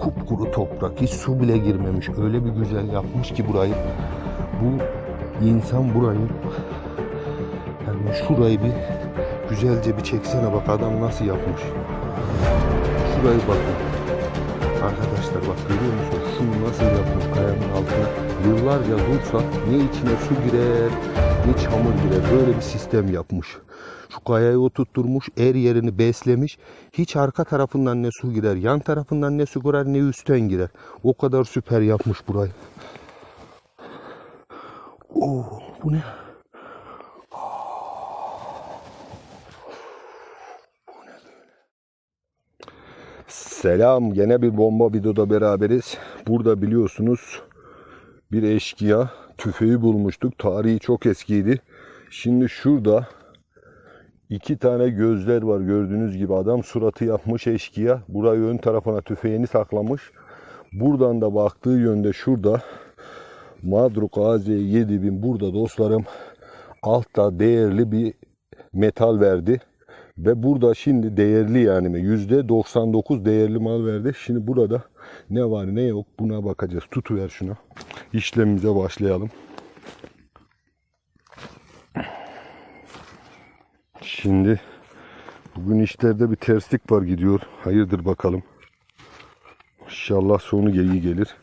Kupkuru toprak. Hiç su bile girmemiş. Öyle bir güzel yapmış ki burayı. Bu insan burayı yani şurayı bir güzelce bir çeksene bak adam nasıl yapmış. Şurayı bakın. Arkadaşlar bak görüyor musunuz? Şunu nasıl yapmış kayanın altına. Yıllarca dursa ne içine su girer ne çamur girer. Böyle bir sistem yapmış. Şu kayayı oturtturmuş, er yerini beslemiş. Hiç arka tarafından ne su girer, yan tarafından ne su girer ne üstten girer. O kadar süper yapmış burayı. Oo, bu ne? Selam. Gene bir bomba videoda beraberiz. Burada biliyorsunuz bir eşkıya tüfeği bulmuştuk. Tarihi çok eskiydi. Şimdi şurada iki tane gözler var gördüğünüz gibi. Adam suratı yapmış eşkıya. Burayı ön tarafına tüfeğini saklamış. Buradan da baktığı yönde şurada Madruk AZ 7000 burada dostlarım altta değerli bir metal verdi. Ve burada şimdi değerli yani yüzde 99 değerli mal verdi. Şimdi burada ne var ne yok buna bakacağız. Tutuver şunu. İşlemimize başlayalım. Şimdi bugün işlerde bir terslik var gidiyor. Hayırdır bakalım. İnşallah sonu iyi gelir.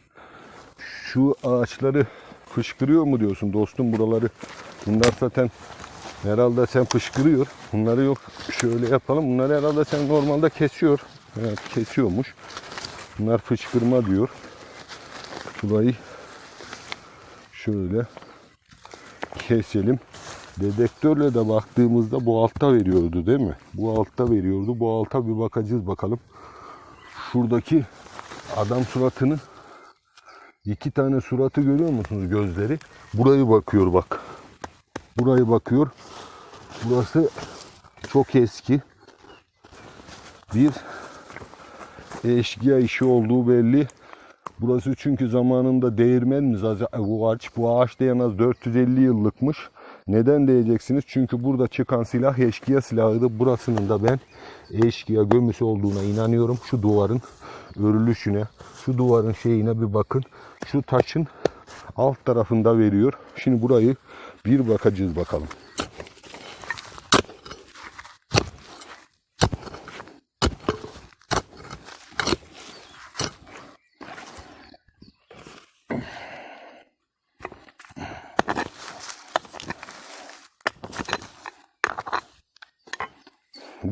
Şu ağaçları fışkırıyor mu diyorsun dostum buraları. Bunlar zaten Herhalde sen fışkırıyor. Bunları yok şöyle yapalım. Bunları herhalde sen normalde kesiyor. Evet kesiyormuş. Bunlar fışkırma diyor. Burayı şöyle keselim. Dedektörle de baktığımızda bu altta veriyordu değil mi? Bu altta veriyordu. Bu alta bir bakacağız bakalım. Şuradaki adam suratını iki tane suratı görüyor musunuz gözleri? Burayı bakıyor bak. Burayı bakıyor. Burası çok eski. Bir eşkıya işi olduğu belli. Burası çünkü zamanında değirmen mi? Bu ağaç, bu ağaç da en az 450 yıllıkmış. Neden diyeceksiniz? Çünkü burada çıkan silah eşkıya silahıydı. Burasının da ben eşkıya gömüsü olduğuna inanıyorum. Şu duvarın örülüşüne, şu duvarın şeyine bir bakın. Şu taşın alt tarafında veriyor. Şimdi burayı bir bakacağız bakalım.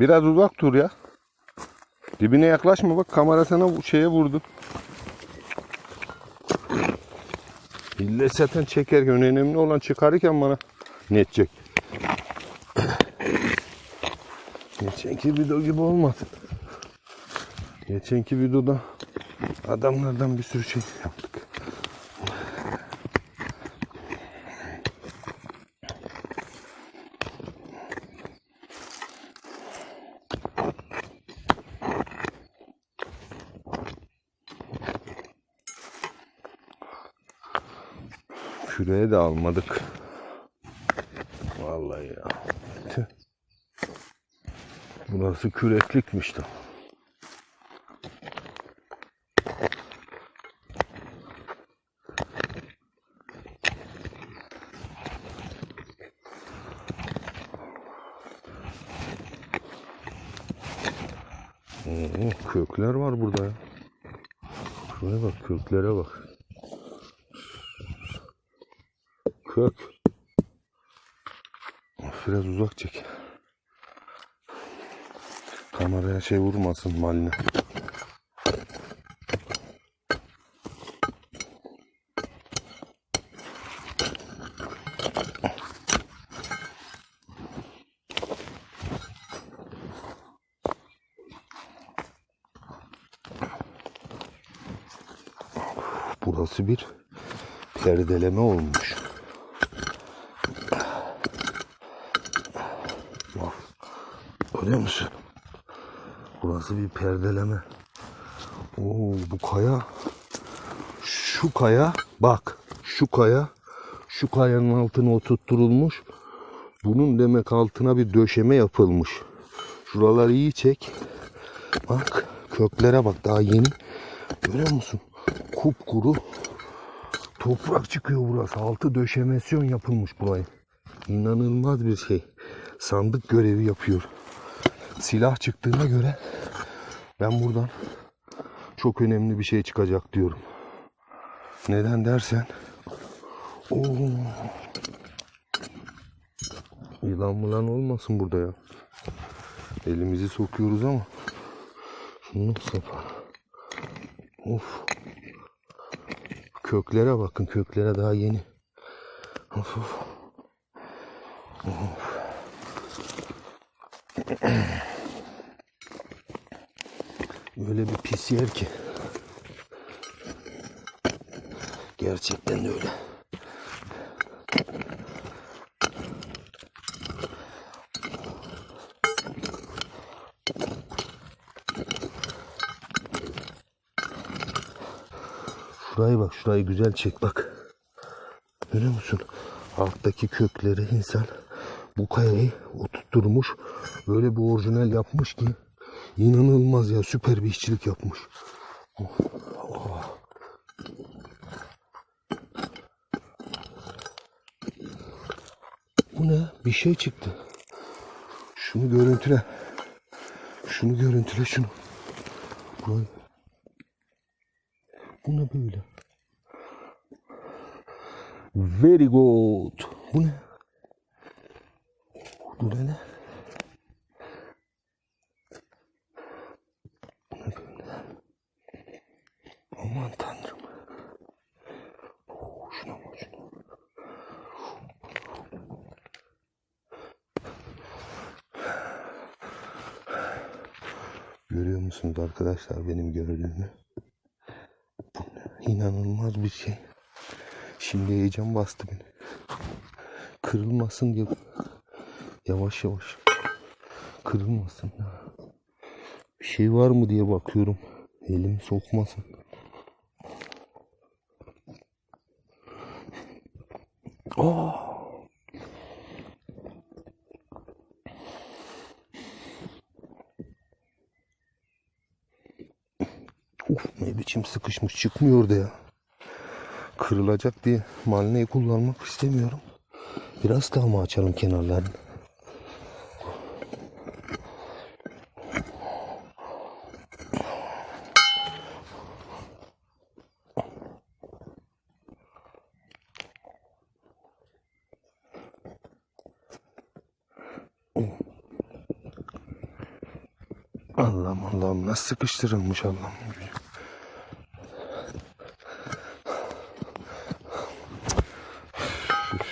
Biraz uzak dur ya. Dibine yaklaşma bak kamera sana şeye vurdu. İlle zaten çekerken önemli olan çıkarırken bana ne edecek? Geçenki video gibi olmasın. Geçenki videoda adamlardan bir sürü şey yaptık. Küreye de almadık. Vallahi ya. Burası küreklikmiş. Oo, kökler var burada ya. Şuraya bak köklere bak. Kök. Biraz uzak çek. Kameraya şey vurmasın maline. Burası bir perdeleme olmuş. Görüyor musun? Burası bir perdeleme. Oo bu kaya. Şu kaya bak. Şu kaya. Şu kayanın altına oturtturulmuş. Bunun demek altına bir döşeme yapılmış. Şuraları iyi çek. Bak köklere bak daha yeni. Görüyor musun? Kupkuru toprak çıkıyor burası. Altı döşemesyon yapılmış burayı. İnanılmaz bir şey. Sandık görevi yapıyor. Silah çıktığına göre ben buradan çok önemli bir şey çıkacak diyorum. Neden dersen Oo. Yılan mılan olmasın burada ya. Elimizi sokuyoruz ama şunu sapa. Of. Köklere bakın köklere daha yeni. Of of. Of. Öyle bir pis yer ki. Gerçekten de öyle. Şurayı bak, şurayı güzel çek bak. Görüyor musun? Alttaki kökleri insan bu kayayı oturtturmuş. Böyle bir orijinal yapmış ki inanılmaz ya süper bir işçilik yapmış. Bu ne? Bir şey çıktı. Şunu görüntüle. Şunu görüntüle şunu. Burayı. Bu ne böyle? Very good. Bu ne? Bu ne? ne? Bu ne böyle? Aman tanrım. Oo, şuna bak şuna. Görüyor musunuz arkadaşlar benim gördüğümü? İnanılmaz bir şey. Şimdi heyecan bastı beni. Kırılmasın diye yavaş yavaş kırılmasın. Bir şey var mı diye bakıyorum. Elimi sokmasın. Aa! Uf ne biçim sıkışmış çıkmıyor da ya. Kırılacak diye malneyi kullanmak istemiyorum. Biraz daha mı açalım kenarlarını? Allah'ım Allah'ım nasıl sıkıştırılmış Allah'ım.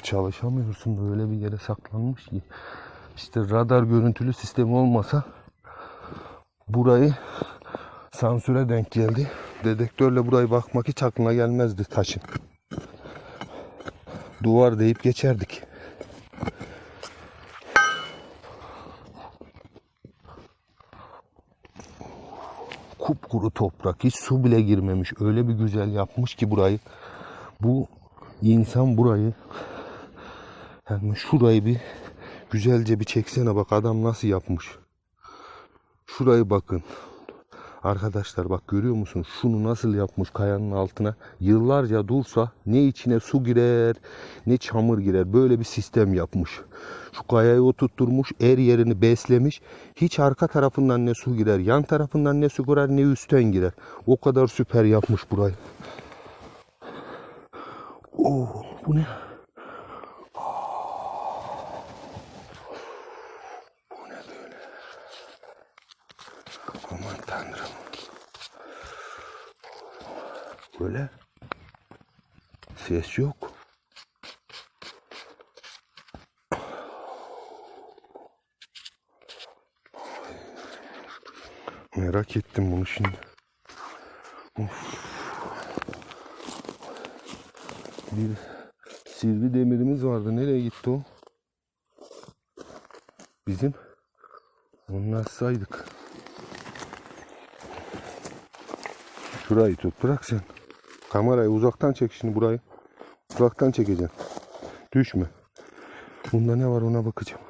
Çalışamıyorsun böyle bir yere saklanmış ki. İşte radar görüntülü sistemi olmasa burayı sansüre denk geldi. Dedektörle burayı bakmak hiç aklına gelmezdi taşın. Duvar deyip geçerdik. Kupkuru toprak. Hiç su bile girmemiş. Öyle bir güzel yapmış ki burayı. Bu insan burayı yani şurayı bir güzelce bir çeksene bak adam nasıl yapmış. Şurayı bakın. Arkadaşlar bak görüyor musun? Şunu nasıl yapmış kayanın altına. Yıllarca dursa ne içine su girer ne çamur girer. Böyle bir sistem yapmış. Şu kayayı oturtturmuş. Er yerini beslemiş. Hiç arka tarafından ne su girer. Yan tarafından ne su girer ne üstten girer. O kadar süper yapmış burayı. Oo, bu ne? Bu ne böyle? Aman tanrım. Böyle ses yok. Merak ettim bunu şimdi. Of. Bir sivri demirimiz vardı. Nereye gitti o? Bizim. Onu açsaydık. Şurayı tut. Bırak sen. Kamerayı uzaktan çek şimdi burayı. Uzaktan çekeceksin. Düşme. Bunda ne var ona bakacağım.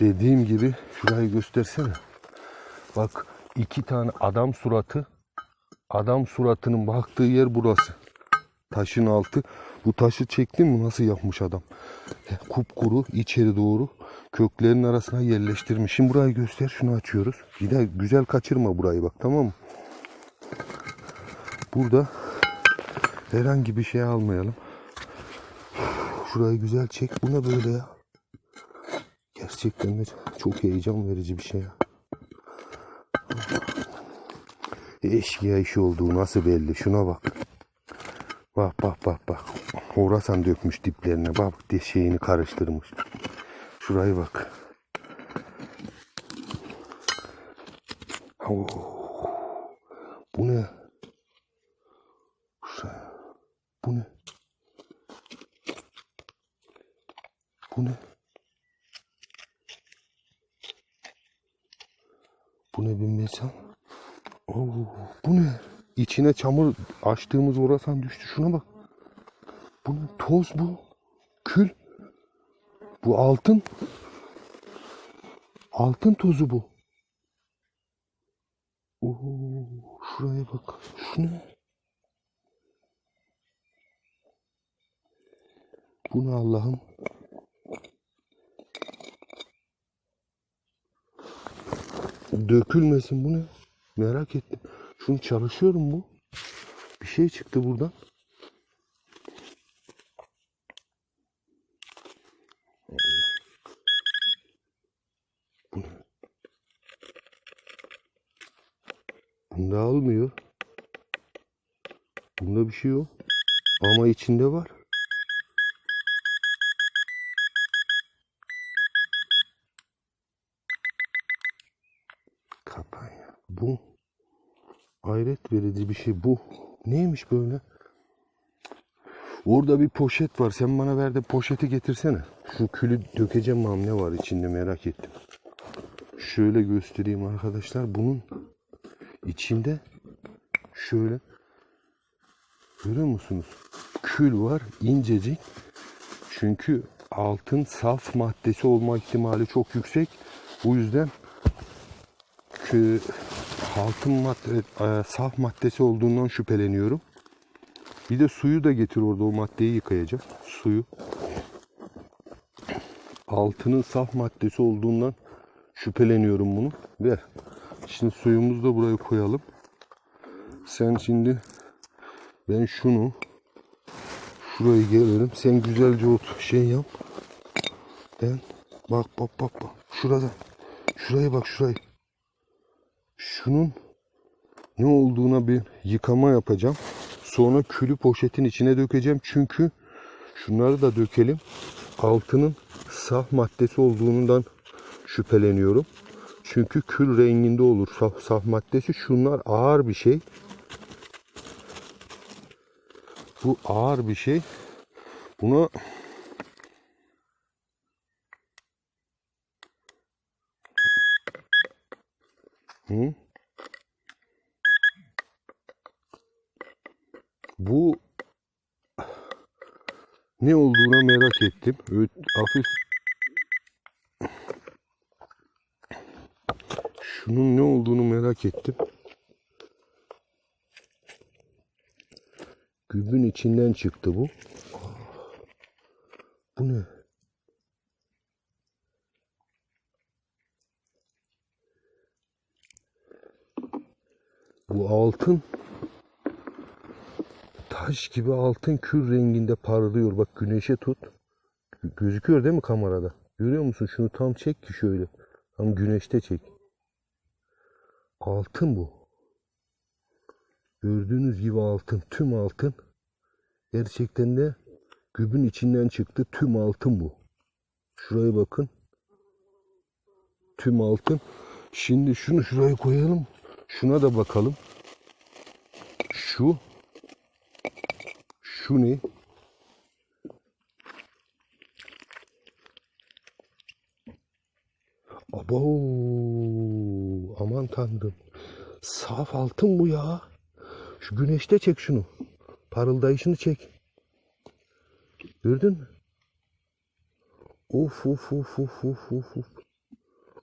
Dediğim gibi şurayı göstersene. Bak iki tane adam suratı. Adam suratının baktığı yer burası. Taşın altı. Bu taşı çektin mi nasıl yapmış adam? Kupkuru içeri doğru köklerin arasına yerleştirmiş. Şimdi burayı göster şunu açıyoruz. Bir de güzel kaçırma burayı bak tamam mı? Burada herhangi bir şey almayalım. Şurayı güzel çek. Bu ne böyle ya? Gerçekten de çok heyecan verici bir şey ya. Eşkıya işi olduğu nasıl belli. Şuna bak. Bak bak bak bak. Horasan dökmüş diplerine. Bak de şeyini karıştırmış. Şuraya bak. Oo. Bu ne? Şuraya. Bu ne? Bu ne? Bu ne bilmesem? Oo, bu ne? İçine çamur açtığımız orasan düştü. Şuna bak. Bu? Toz bu. Kül. Bu altın. Altın tozu bu. Oo, şuraya bak. Şu ne? Bu ne Allah'ım? Dökülmesin bu ne? Merak ettim. Şunu çalışıyorum bu. Şey çıktı buradan. Bunda almıyor. Bunda bir şey yok. Ama içinde var. Kampanya. Bu hayret verici bir şey bu. Neymiş böyle? Orada bir poşet var. Sen bana ver de poşeti getirsene. Şu külü dökeceğim mam ne var içinde merak ettim. Şöyle göstereyim arkadaşlar. Bunun içinde şöyle görüyor musunuz? Kül var incecik. Çünkü altın saf maddesi olma ihtimali çok yüksek. Bu yüzden ki altın madde, e, saf maddesi olduğundan şüpheleniyorum. Bir de suyu da getir orada o maddeyi yıkayacağım. Suyu. Altının saf maddesi olduğundan şüpheleniyorum bunu. Ver. Şimdi suyumuzu da buraya koyalım. Sen şimdi ben şunu şurayı gelirim. Sen güzelce ot şey yap. Ben bak bak bak bak. Şurada. Şuraya bak şurayı şunun ne olduğuna bir yıkama yapacağım. Sonra külü poşetin içine dökeceğim. Çünkü şunları da dökelim. Altının saf maddesi olduğundan şüpheleniyorum. Çünkü kül renginde olur saf, saf maddesi. Şunlar ağır bir şey. Bu ağır bir şey. Buna Hı? Bu ne olduğuna merak ettim. Öyle hafif şunun ne olduğunu merak ettim. Gübün içinden çıktı. Bu altın taş gibi altın kür renginde parlıyor. Bak güneşe tut. Gö- Gözüküyor değil mi kamerada? Görüyor musun? Şunu tam çek ki şöyle. Tam güneşte çek. Altın bu. Gördüğünüz gibi altın. Tüm altın. Gerçekten de gübün içinden çıktı. Tüm altın bu. Şuraya bakın. Tüm altın. Şimdi şunu şuraya koyalım. Şuna da bakalım. Şu şu ne? Abo, aman tanrım. Saf altın bu ya. Şu güneşte çek şunu. Parıldayışını çek. Gördün mü? Of of of of of of. of.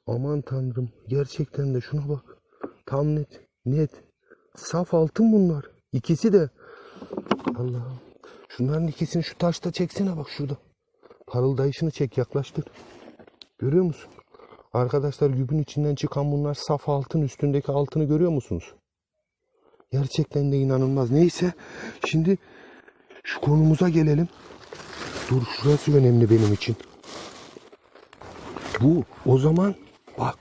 Aman tanrım. Gerçekten de şuna bak. Tam net. Net. Saf altın bunlar. İkisi de. Allah'ım. Şunların ikisini şu taşta çeksene bak şurada. Parıldayışını çek yaklaştır. Görüyor musun? Arkadaşlar gübün içinden çıkan bunlar saf altın üstündeki altını görüyor musunuz? Gerçekten de inanılmaz. Neyse şimdi şu konumuza gelelim. Dur şurası önemli benim için. Bu o zaman bak.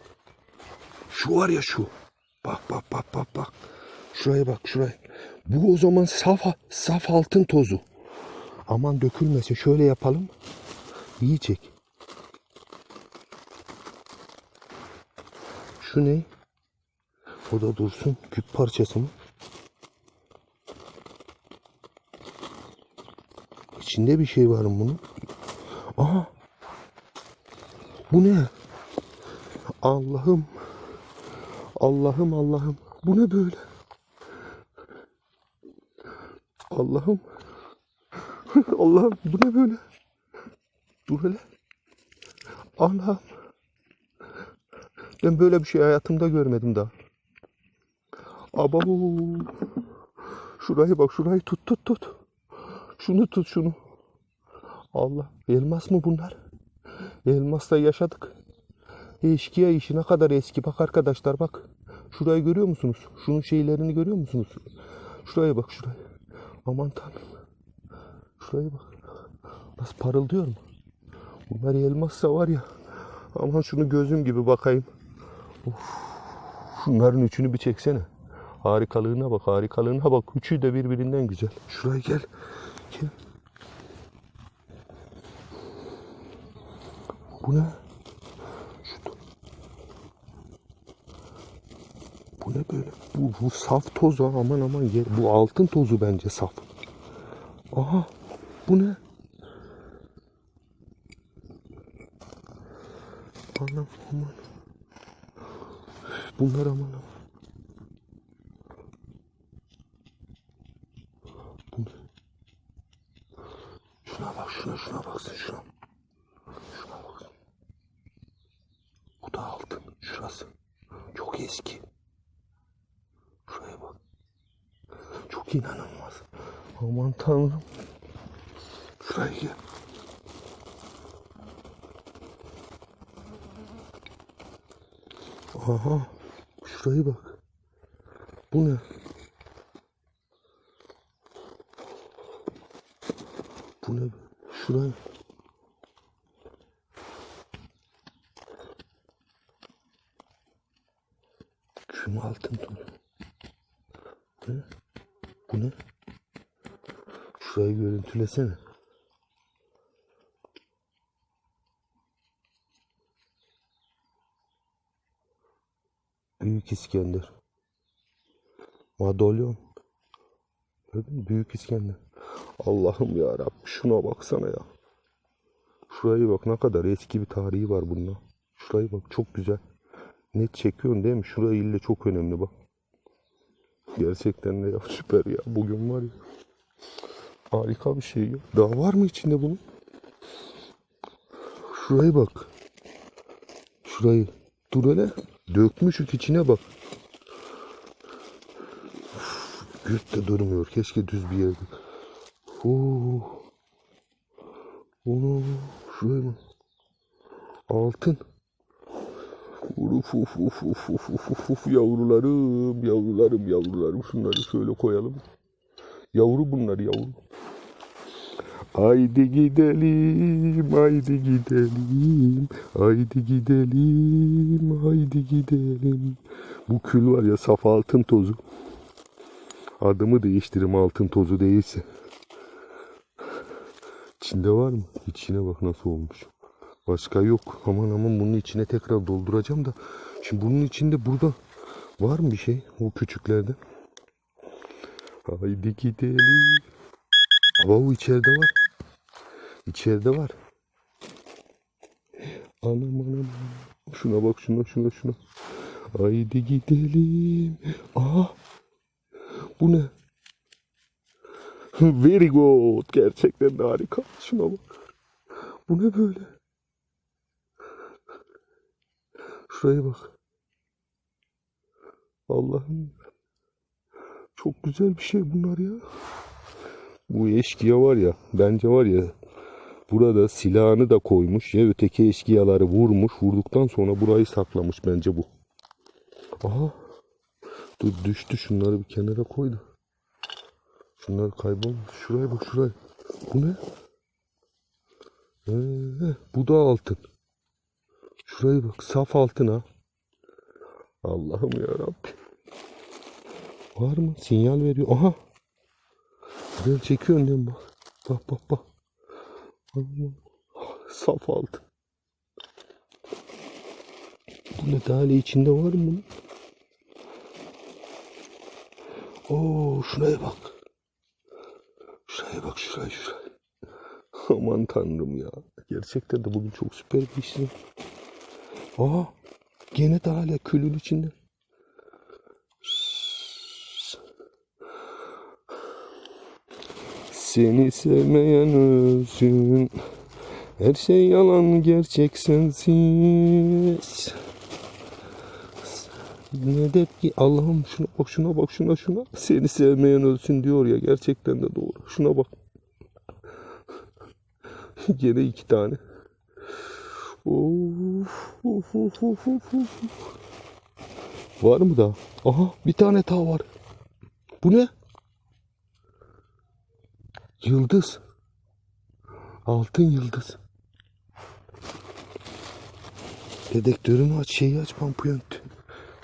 Şu var ya şu. Bak bak bak bak bak. Şuraya bak şuraya. Bu o zaman saf saf altın tozu. Aman dökülmesin. Şöyle yapalım. İyi çek. Şu ne? O da dursun. Küp parçası mı? İçinde bir şey var mı bunun? Aha. Bu ne? Allah'ım. Allah'ım Allah'ım. Bu ne böyle? Allah'ım. Allah'ım bu ne böyle? Dur hele. Allah'ım. Ben böyle bir şey hayatımda görmedim daha. Ababu. Şurayı bak şurayı tut tut tut. Şunu tut şunu. Allah. Elmas mı bunlar? Elmasla yaşadık. Eşkıya işi ne kadar eski. Bak arkadaşlar bak. Şurayı görüyor musunuz? Şunun şeylerini görüyor musunuz? Şuraya bak şuraya. Aman tanrım. Şuraya bak. Nasıl parıldıyor mu? Bunlar elmazsa var ya. Aman şunu gözüm gibi bakayım. Of. Şunların üçünü bir çeksene. Harikalığına bak, harikalığına bak. Üçü de birbirinden güzel. Şuraya gel. Gel. Bu ne? Bu ne böyle? Bu, bu saf toz ha. Aman aman. Gel. Bu altın tozu bence saf. Aha. Bu ne? Anam aman. Bunlar aman aman. Bu ne? Şuna bak şuna şuna baksın şuna. Şuna bak. Bu da altın. Şurası. Çok eski. Şuraya bak. Çok inanılmaz. Aman tanrım. Şuraya gel. Aha. Şuraya bak. Bu ne? Bu ne? Şuraya. Şunu altın tonu. Bu ne? Bu ne? Şurayı görüntülesene. Büyük İskender. Madalyon. Gördün mü? Büyük İskender. Allah'ım ya Rabbi şuna baksana ya. Şuraya bak ne kadar eski bir tarihi var bununla. Şuraya bak çok güzel. Net çekiyorsun değil mi? Şurayı ille çok önemli bak. Gerçekten de ya süper ya. Bugün var ya. Harika bir şey ya. Daha var mı içinde bunun? Şuraya bak. Şurayı. Dur hele. Dökmüşük içine bak. Uf, Gürt de durmuyor. Keşke düz bir yerde. Oo. Onu şuraya mı? Altın. Uf uf uf uf uf uf uf uf yavrularım yavrularım yavrularım şunları şöyle koyalım. Yavru bunlar yavru. Haydi gidelim, haydi gidelim, haydi gidelim, haydi gidelim. Bu kül var ya saf altın tozu. Adımı değiştirim altın tozu değilse. İçinde var mı? İçine bak nasıl olmuş. Başka yok. Aman aman bunun içine tekrar dolduracağım da. Şimdi bunun içinde burada var mı bir şey? O küçüklerden. Haydi gidelim. Ama o içeride var. İçeride var. Anam anam. Şuna bak şuna şuna şuna. Haydi gidelim. Aha. Bu ne? Very good. Gerçekten de harika. Şuna bak. Bu ne böyle? Şuraya bak. Allah'ım. Çok güzel bir şey bunlar ya. Bu eşkıya var ya, bence var ya, burada silahını da koymuş ya öteki eşkıyaları vurmuş. Vurduktan sonra burayı saklamış bence bu. Aha. Dur düştü şunları bir kenara koydu. Şunlar kaybolmuş. Şuraya bak şuraya. Bu ne? Ee, bu da altın. Şuraya bak saf altın ha. Allah'ım ya Rabbi. Var mı? Sinyal veriyor. Aha. Gel çekiyor önden bak. Bak bak bak. Saf altın. Bu ne hala içinde var mı? Oo şuraya bak. Şuraya bak şuraya şuraya. Aman tanrım ya. Gerçekten de bugün çok süper bir işim. Aa gene de hala külün içinde. Seni sevmeyen özün Her şey yalan gerçek sensiz Ne de ki Allah'ım şuna bak şuna bak şuna şuna Seni sevmeyen ölsün diyor ya gerçekten de doğru Şuna bak Gene iki tane Of, of, of, of, of, of. Var mı daha? Aha bir tane daha var. Bu ne? Yıldız. Altın yıldız. Dedektörümü aç, şeyi aç, pampiyont.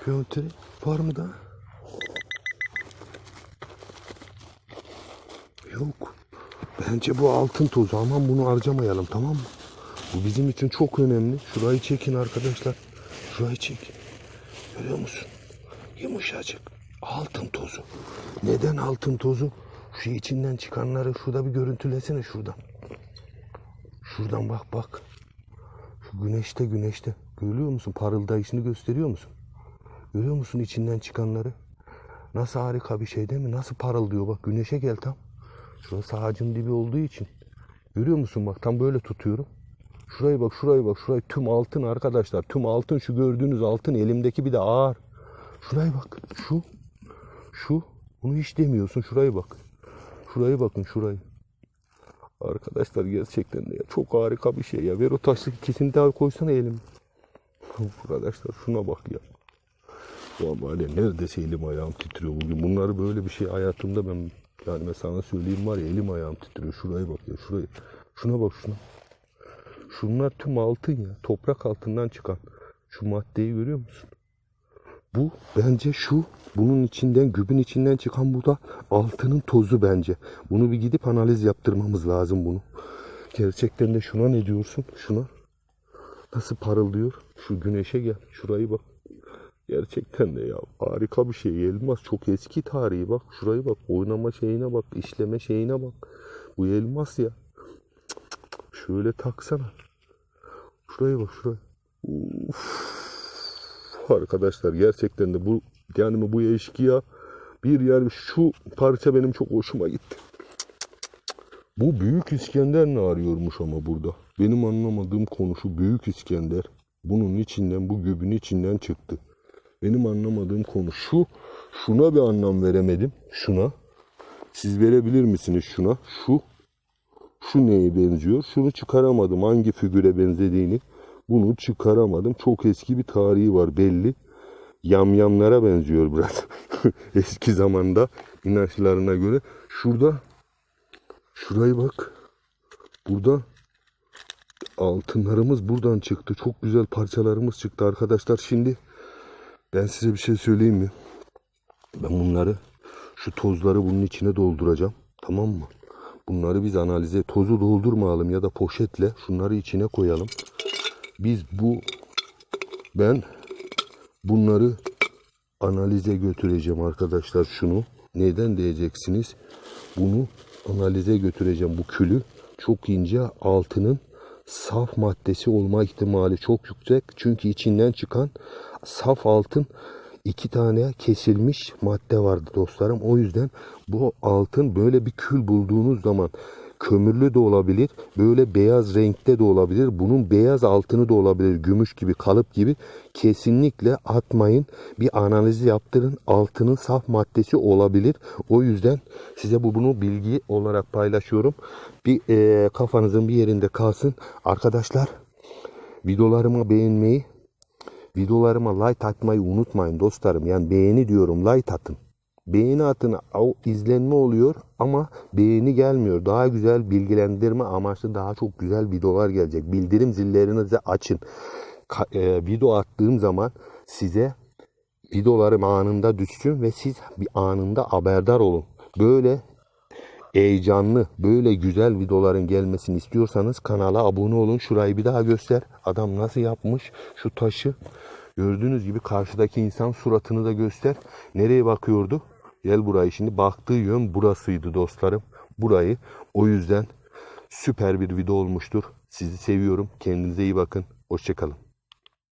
Piyonteri var mı da? Yok. Bence bu altın tozu. Aman bunu harcamayalım tamam mı? Bu bizim için çok önemli. Şurayı çekin arkadaşlar. Şurayı çek. Görüyor musun? Yumuşacık. Altın tozu. Neden altın tozu? Şu içinden çıkanları şurada bir görüntülesene şuradan. Şuradan bak bak. Şu güneşte güneşte. Görüyor musun? Parıldayışını gösteriyor musun? Görüyor musun içinden çıkanları? Nasıl harika bir şey değil mi? Nasıl parıldıyor bak güneşe gel tam. Şurası ağacın dibi olduğu için. Görüyor musun bak tam böyle tutuyorum. Şuraya bak şuraya bak şurayı tüm altın arkadaşlar. Tüm altın şu gördüğünüz altın elimdeki bir de ağır. Şuraya bak şu. Şu. Bunu hiç demiyorsun şuraya bak. Şuraya bakın şurayı. Arkadaşlar gerçekten de ya çok harika bir şey ya. Ver o taşlık ikisini daha koysana elim. Arkadaşlar şuna bak ya. Böyle neredeyse elim ayağım titriyor bugün. Bunları böyle bir şey hayatımda ben yani sana söyleyeyim var ya elim ayağım titriyor. Şuraya bak ya şuraya. Şuna bak şuna. Şunlar tüm altın ya. Toprak altından çıkan. Şu maddeyi görüyor musun? Bu bence şu bunun içinden gübün içinden çıkan bu da altının tozu bence. Bunu bir gidip analiz yaptırmamız lazım bunu. Gerçekten de şuna ne diyorsun? Şuna. Nasıl parıldıyor? Şu güneşe gel. Şurayı bak. Gerçekten de ya harika bir şey. Elmas çok eski tarihi bak. Şurayı bak. Oynama şeyine bak. işleme şeyine bak. Bu elmas ya. Şöyle taksana. Şuraya bak şuraya. Uf. Arkadaşlar gerçekten de bu yani bu eşkıya bir yer şu parça benim çok hoşuma gitti. Bu Büyük İskender ne arıyormuş ama burada? Benim anlamadığım konu şu Büyük İskender. Bunun içinden bu göbün içinden çıktı. Benim anlamadığım konu şu. Şuna bir anlam veremedim. Şuna. Siz verebilir misiniz şuna? Şu. Şu neye benziyor? Şunu çıkaramadım. Hangi figüre benzediğini. Bunu çıkaramadım. Çok eski bir tarihi var belli. Yamyamlara benziyor biraz. eski zamanda inançlarına göre. Şurada şurayı bak. Burada altınlarımız buradan çıktı. Çok güzel parçalarımız çıktı arkadaşlar. Şimdi ben size bir şey söyleyeyim mi? Ben bunları şu tozları bunun içine dolduracağım. Tamam mı? Bunları biz analize tozu doldurmayalım ya da poşetle şunları içine koyalım. Biz bu ben bunları analize götüreceğim arkadaşlar şunu. Neden diyeceksiniz? Bunu analize götüreceğim bu külü. Çok ince altının saf maddesi olma ihtimali çok yüksek. Çünkü içinden çıkan saf altın iki tane kesilmiş madde vardı dostlarım. O yüzden bu altın böyle bir kül bulduğunuz zaman kömürlü de olabilir. Böyle beyaz renkte de olabilir. Bunun beyaz altını da olabilir. Gümüş gibi, kalıp gibi. Kesinlikle atmayın. Bir analiz yaptırın. Altının saf maddesi olabilir. O yüzden size bu bunu bilgi olarak paylaşıyorum. Bir e, kafanızın bir yerinde kalsın. Arkadaşlar videolarımı beğenmeyi, videolarıma like atmayı unutmayın dostlarım. Yani beğeni diyorum like atın. Beğeni atın o izlenme oluyor ama beğeni gelmiyor. Daha güzel bilgilendirme amaçlı daha çok güzel videolar gelecek. Bildirim zillerinizi açın. Ka- e, video attığım zaman size videolarım anında düşsün ve siz bir anında haberdar olun. Böyle heyecanlı, böyle güzel videoların gelmesini istiyorsanız kanala abone olun. Şurayı bir daha göster. Adam nasıl yapmış şu taşı. Gördüğünüz gibi karşıdaki insan suratını da göster. Nereye bakıyordu? Gel burayı şimdi baktığı yön burasıydı dostlarım. Burayı o yüzden süper bir video olmuştur. Sizi seviyorum. Kendinize iyi bakın. Hoşçakalın.